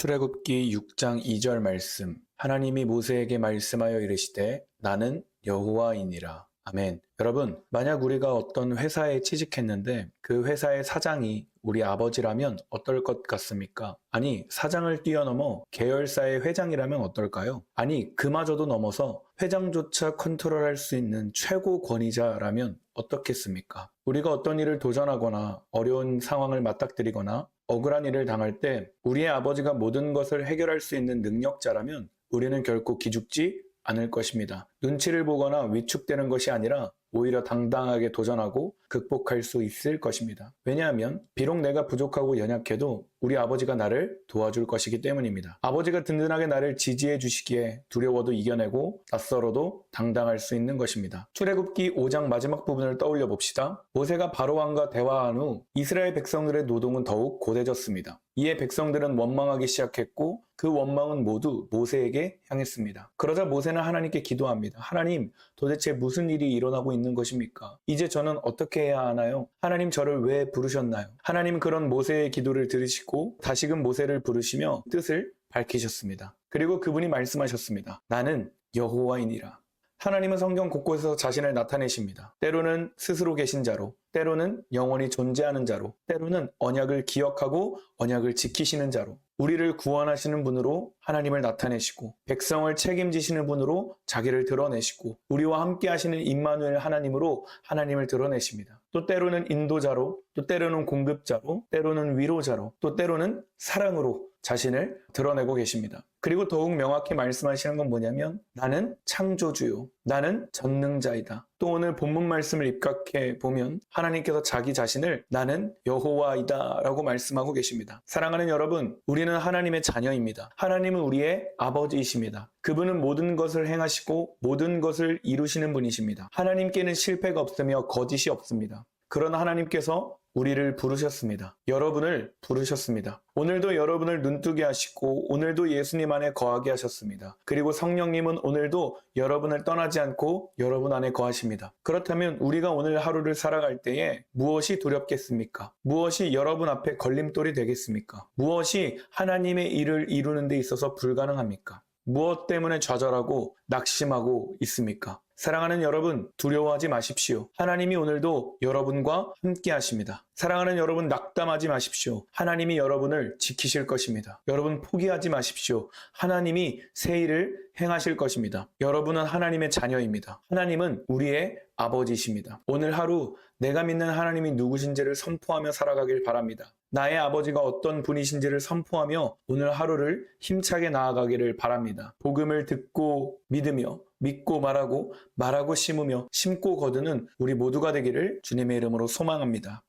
출애굽기 6장 2절 말씀 하나님이 모세에게 말씀하여 이르시되 나는 여호와이니라 아멘. 여러분, 만약 우리가 어떤 회사에 취직했는데 그 회사의 사장이 우리 아버지라면 어떨 것 같습니까? 아니, 사장을 뛰어넘어 계열사의 회장이라면 어떨까요? 아니, 그마저도 넘어서 회장조차 컨트롤할 수 있는 최고 권위자라면 어떻겠습니까? 우리가 어떤 일을 도전하거나 어려운 상황을 맞닥뜨리거나 억울한 일을 당할 때 우리의 아버지가 모든 것을 해결할 수 있는 능력자라면 우리는 결코 기죽지 않을 것입니다. 눈치를 보거나 위축되는 것이 아니라 오히려 당당하게 도전하고 극복할 수 있을 것입니다. 왜냐하면 비록 내가 부족하고 연약해도 우리 아버지가 나를 도와줄 것이기 때문입니다. 아버지가 든든하게 나를 지지해 주시기에 두려워도 이겨내고 낯설어도 당당할 수 있는 것입니다. 출애굽기 5장 마지막 부분을 떠올려 봅시다. 모세가 바로왕과 대화한 후 이스라엘 백성들의 노동은 더욱 고대졌습니다. 이에 백성들은 원망하기 시작했고 그 원망은 모두 모세에게 향했습니다. 그러자 모세는 하나님께 기도합니다. 하나님, 도대체 무슨 일이 일어나고 있는 것입니까? 이제 저는 어떻게 해야 하나요? 하나님 저를 왜 부르셨나요? 하나님 그런 모세의 기도를 들으시고 다시금 모세를 부르시며 뜻을 밝히셨습니다. 그리고 그분이 말씀하셨습니다. 나는 여호와이니라. 하나님은 성경 곳곳에서 자신을 나타내십니다. 때로는 스스로 계신 자로, 때로는 영원히 존재하는 자로, 때로는 언약을 기억하고 언약을 지키시는 자로, 우리를 구원하시는 분으로 하나님을 나타내시고, 백성을 책임지시는 분으로 자기를 드러내시고, 우리와 함께 하시는 임마누엘 하나님으로 하나님을 드러내십니다. 또 때로는 인도자로, 또 때로는 공급자로, 때로는 위로자로, 또 때로는 사랑으로 자신을 드러내고 계십니다. 그리고 더욱 명확히 말씀하시는 건 뭐냐면 나는 창조주요. 나는 전능자이다. 또 오늘 본문 말씀을 입각해 보면 하나님께서 자기 자신을 나는 여호와이다 라고 말씀하고 계십니다. 사랑하는 여러분, 우리는 하나님의 자녀입니다. 하나님은 우리의 아버지이십니다. 그분은 모든 것을 행하시고 모든 것을 이루시는 분이십니다. 하나님께는 실패가 없으며 거짓이 없습니다. 그러나 하나님께서 우리를 부르셨습니다. 여러분을 부르셨습니다. 오늘도 여러분을 눈뜨게 하시고 오늘도 예수님 안에 거하게 하셨습니다. 그리고 성령님은 오늘도 여러분을 떠나지 않고 여러분 안에 거하십니다. 그렇다면 우리가 오늘 하루를 살아갈 때에 무엇이 두렵겠습니까? 무엇이 여러분 앞에 걸림돌이 되겠습니까? 무엇이 하나님의 일을 이루는 데 있어서 불가능합니까? 무엇 때문에 좌절하고 낙심하고 있습니까? 사랑하는 여러분, 두려워하지 마십시오. 하나님이 오늘도 여러분과 함께 하십니다. 사랑하는 여러분, 낙담하지 마십시오. 하나님이 여러분을 지키실 것입니다. 여러분, 포기하지 마십시오. 하나님이 새 일을 행하실 것입니다. 여러분은 하나님의 자녀입니다. 하나님은 우리의 아버지십니다. 오늘 하루 내가 믿는 하나님이 누구신지를 선포하며 살아가길 바랍니다. 나의 아버지가 어떤 분이신지를 선포하며 오늘 하루를 힘차게 나아가기를 바랍니다. 복음을 듣고 믿으며 믿고 말하고 말하고 심으며 심고 거두는 우리 모두가 되기를 주님의 이름으로 소망합니다.